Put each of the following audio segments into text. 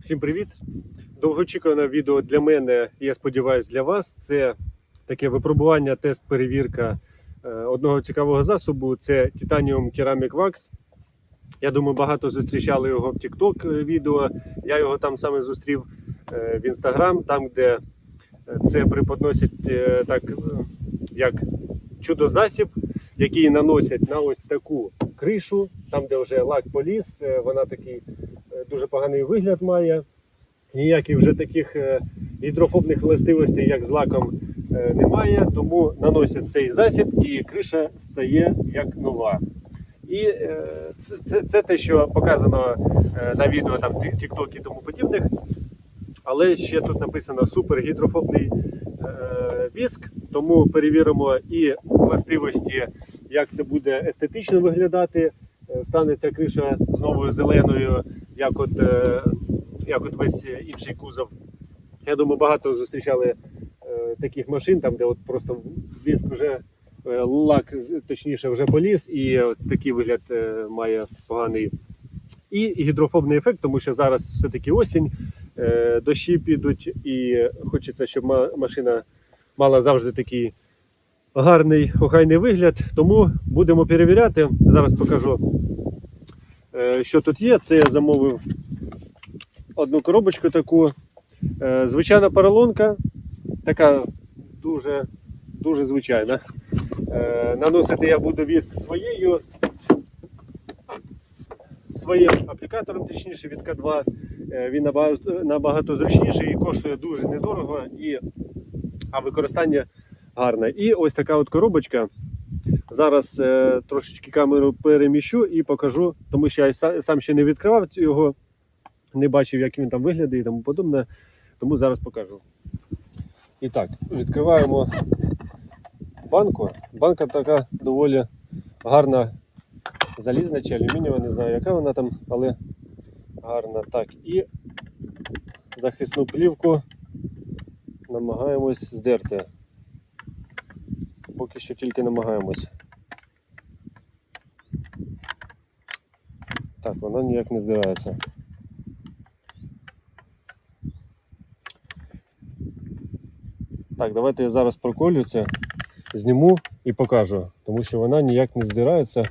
Всім привіт! Довгоочікуване відео для мене, я сподіваюся, для вас. Це таке випробування, тест, перевірка е, одного цікавого засобу. Це Titanium Ceramic Wax. Я думаю, багато зустрічали його в TikTok відео. Я його там саме зустрів е, в Instagram, там, де е, це преподносять е, так, е, як чудо-засіб, який наносять на ось таку кришу, там, де вже лак поліз, е, вона такий е, дуже поганий вигляд має. Ніяких вже таких е, гідрофобних властивостей, як з лаком, е, немає. Тому наносять цей засіб і криша стає як нова. І е, це, це, це те, що показано е, на відео там TikTok і тому подібних. Але ще тут написано супергідрофобний е, віск, тому перевіримо і властивості, як це буде естетично виглядати. Е, Стане ця криша знову зеленою, як от, е, як от весь інший кузов. Я думаю, багато зустрічали е, таких машин, там, де от просто віск вже е, лак, точніше, вже поліз, і от такий вигляд має поганий. І гідрофобний ефект, тому що зараз все-таки осінь, дощі підуть, і хочеться, щоб машина мала завжди такий гарний, охайний вигляд. Тому будемо перевіряти. Зараз покажу, що тут є. Це я замовив одну коробочку таку. Е, Звичайна поролонка, така дуже, дуже звичайна. Е, Наносити я буду віск своєю своїм аплікатором, точніше від К2. Е, Він набагато зручніший і коштує дуже недорого, і, а використання гарне. І ось така от коробочка. Зараз е, трошечки камеру переміщу і покажу, тому що я сам ще не відкривав його, не бачив, як він там виглядає і тому подобне. Тому зараз покажу. І так, відкриваємо банку. Банка така доволі гарна залізна чи алюмінієва, не знаю, яка вона там, але гарна. Так, і захисну плівку намагаємось здерти. Поки що тільки намагаємось. Так, вона ніяк не здирається. Так, давайте я зараз проколю це, зніму і покажу, тому що вона ніяк не здирається.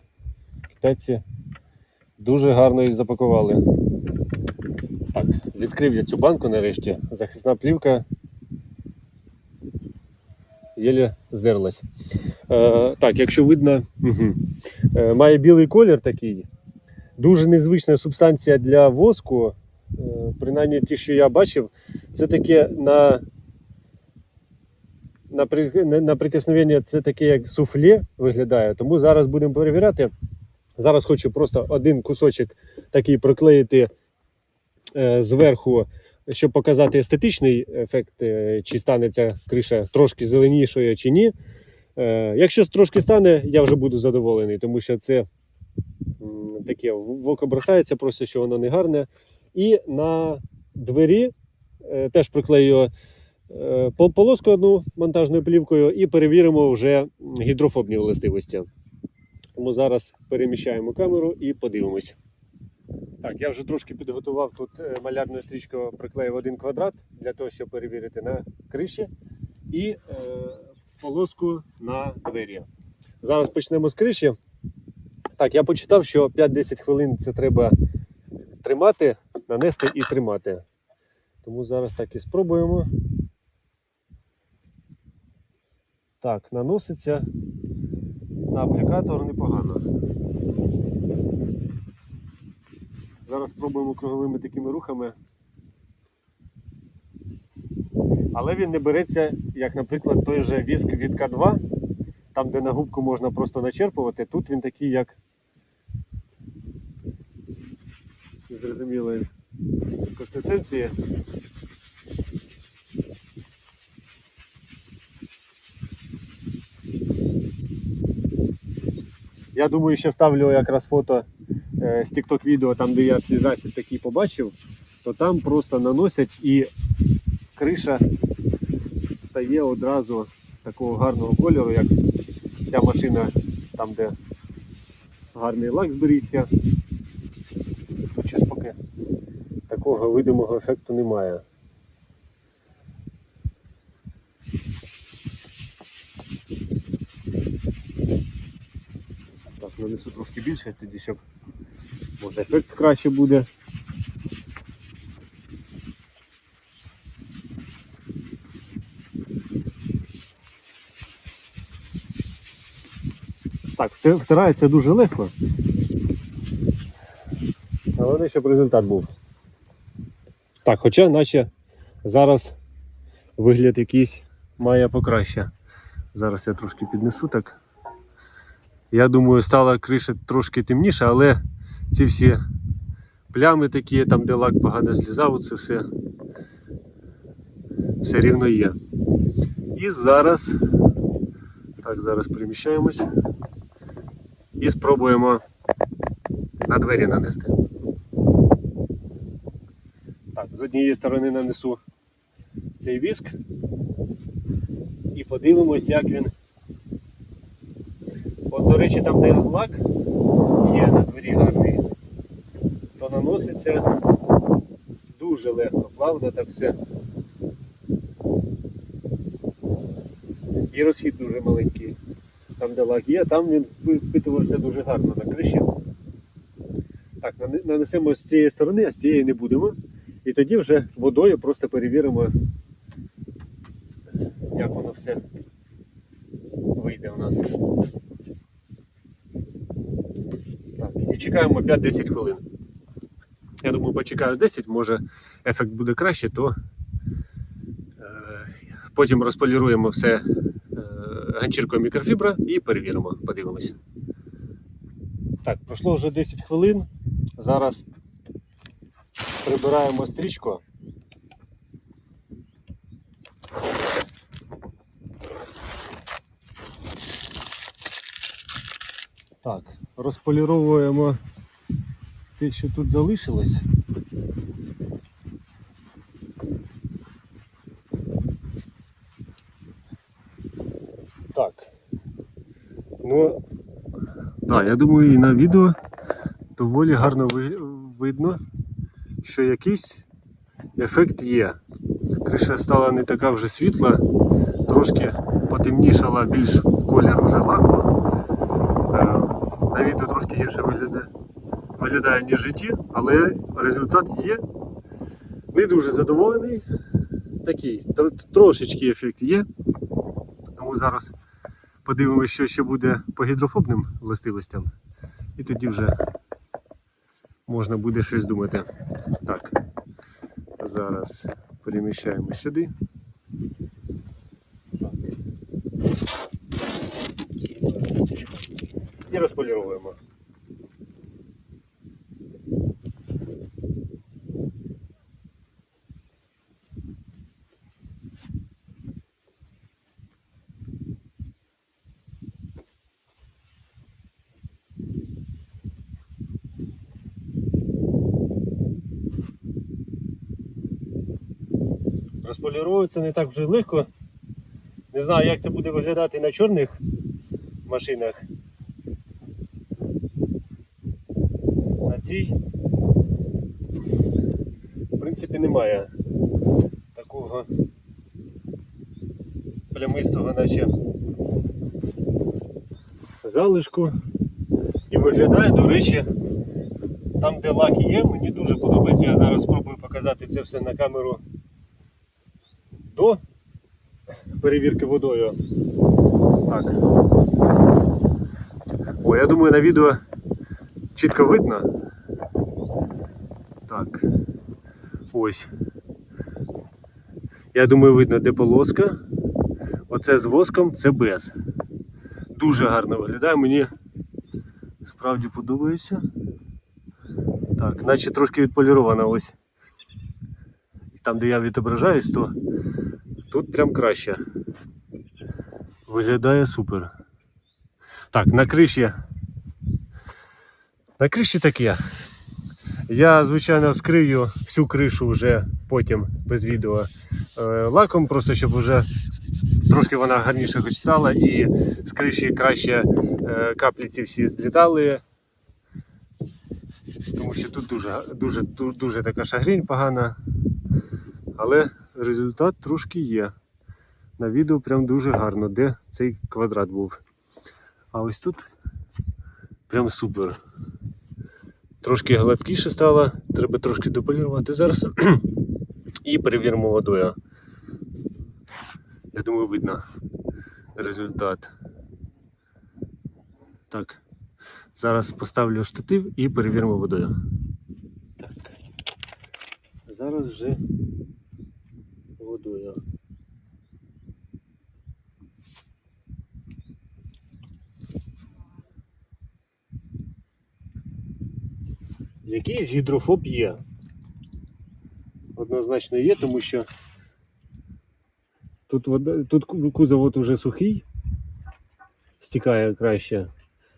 Китайці дуже гарно її запакували. Так, відкрив я цю банку нарешті. Захисна плівка єлі здерлась. Е, так, якщо видно, угу. е, має білий колір такий. Дуже незвична субстанція для воску. Е, принаймні ті, що я бачив, це таке на, на, на, прикосновення це таке як суфле виглядає. Тому зараз будемо перевіряти. Зараз хочу просто один кусочок такий проклеїти е, зверху, щоб показати естетичний ефект, е, чи стане ця криша трошки зеленішою чи ні. Якщо трошки стане, я вже буду задоволений, тому що це таке в око бросається, просто що воно не гарне. І на двері е, теж приклею е, полоску одну монтажною плівкою і перевіримо вже гідрофобні властивості. Тому зараз переміщаємо камеру і подивимось. Так, я вже трошки підготував тут е, малярною стрічкою приклеїв один квадрат для того, щоб перевірити на криші і е, полоску на двері. Зараз почнемо з криші. Так, я почитав, що 5-10 хвилин це треба тримати, нанести і тримати. Тому зараз так і спробуємо. Так, наноситься на аплікатор непогано. Зараз спробуємо круговими такими рухами. Але він не береться, як, наприклад, той же віск від К2, там, де на губку можна просто начерпувати, тут він такий, як зрозумілої консистенції. Я думаю, що вставлю якраз фото е, з TikTok відео, там де я цей засіб такий побачив, то там просто наносять і криша стає одразу такого гарного кольору, як ця машина, там де гарний лак зберігся. Тут щось поки такого видимого ефекту немає. Так, нанесу трошки більше, тоді щоб може ефект краще буде. Так, втирається дуже легко. Головне, щоб результат був. Так, хоча наче зараз вигляд якийсь має покраще. Зараз я трошки піднесу так. Я думаю, стала криша трошки темніша, але ці всі плями такі, там де лак погано злізав, це все, все рівно є. І зараз, так, зараз переміщаємось і спробуємо на двері нанести. Так, з однієї сторони нанесу цей віск і подивимось, як він. От, до речі, там, де лак є на двері гарний, то наноситься дуже легко, плавно так все. І розхід дуже маленький. Там, де лак є, там він впитувався дуже гарно на криші. Так, нанесемо з цієї сторони, а з цієї не будемо. І тоді вже водою просто перевіримо, як воно все вийде у нас. Так, і чекаємо 5-10 хвилин. Я думаю, почекаю 10, може ефект буде краще, то е, потім розполіруємо все е, ганчіркою мікрофібра і перевіримо, подивимося. Так, пройшло вже 10 хвилин. Зараз прибираємо стрічку. Так, розполіровуємо те, що тут залишилось. Так. Ну, так, я думаю, і на відео доволі гарно видно, що якийсь ефект є. Криша стала не така вже світла, трошки потемнішала більш в колір вже лаку. Е, На відео трошки гірше виглядає, виглядає ніж в житті, але результат є. Не дуже задоволений. Такий, трошечки ефект є. Тому зараз подивимося, що ще буде по гідрофобним властивостям. І тоді вже можна буде щось думати. Так, зараз переміщаємо сюди. І розполіровуємо. Розполіровується не так вже легко. Не знаю, як це буде виглядати на чорних машинах. На цій, в принципі, немає такого плямистого, наче залишку. І виглядає, до речі, там, де лак є, мені дуже подобається. Я зараз спробую показати це все на камеру до перевірки водою. Так. О, я думаю, на відео чітко видно. Так. Ось. Я думаю, видно, де полоска. Оце з воском, це без. Дуже гарно виглядає, мені справді подобається. Так, наче трошки відполірована ось. Там, де я відображаюсь, то тут прям краще. Виглядає супер. Так, на криші. На криші таке. Я, звичайно, скрию всю кришу вже потім без відео е, лаком, просто щоб вже трошки вона гарніше хоч стала і з криші краще е, каплі ці всі злітали. Тому що тут дуже, дуже, дуже, дуже така шагрінь погана. Але результат трошки є. На відео прям дуже гарно, де цей квадрат був. А ось тут прям супер. Трошки гладкіше стало, треба трошки дополірувати зараз. І перевіримо водою. Я думаю, видно результат. Так. Зараз поставлю штатив і перевіримо водою. Так. Зараз вже водою. Якийсь гідрофоб є. Однозначно є, тому що тут, вода, тут кузов от уже сухий, стікає краще,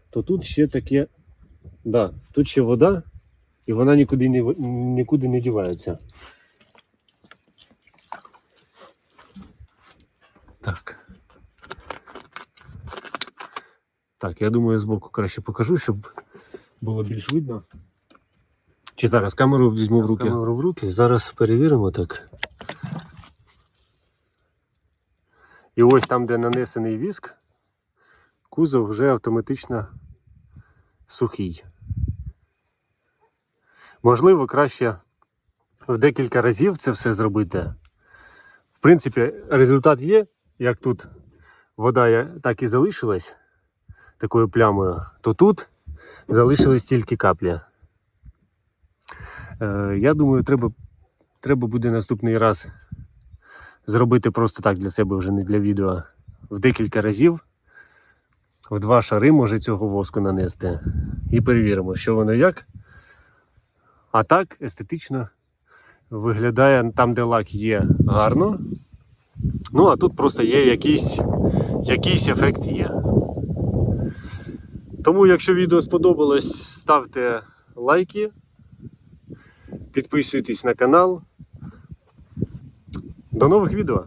то тут ще таке. Да, тут ще вода, і вона нікуди не, нікуди не дівається. Так. Так, я думаю, збоку краще покажу, щоб було більш видно. Чи зараз камеру візьму в руки? Камеру в руки. Зараз перевіримо так. І ось там, де нанесений віск, кузов вже автоматично сухий. Можливо, краще в декілька разів це все зробити. В принципі, результат є, як тут вода так і залишилась такою плямою, то тут залишились тільки каплі. Е, я думаю, треба, треба буде наступний раз зробити просто так для себе, вже не для відео, в декілька разів. В два шари може цього воску нанести. І перевіримо, що воно як. А так естетично виглядає там, де лак є гарно. Ну, а тут просто є якийсь, якийсь ефект є. Тому, якщо відео сподобалось, ставте лайки, підписуйтесь на канал. До нових відео!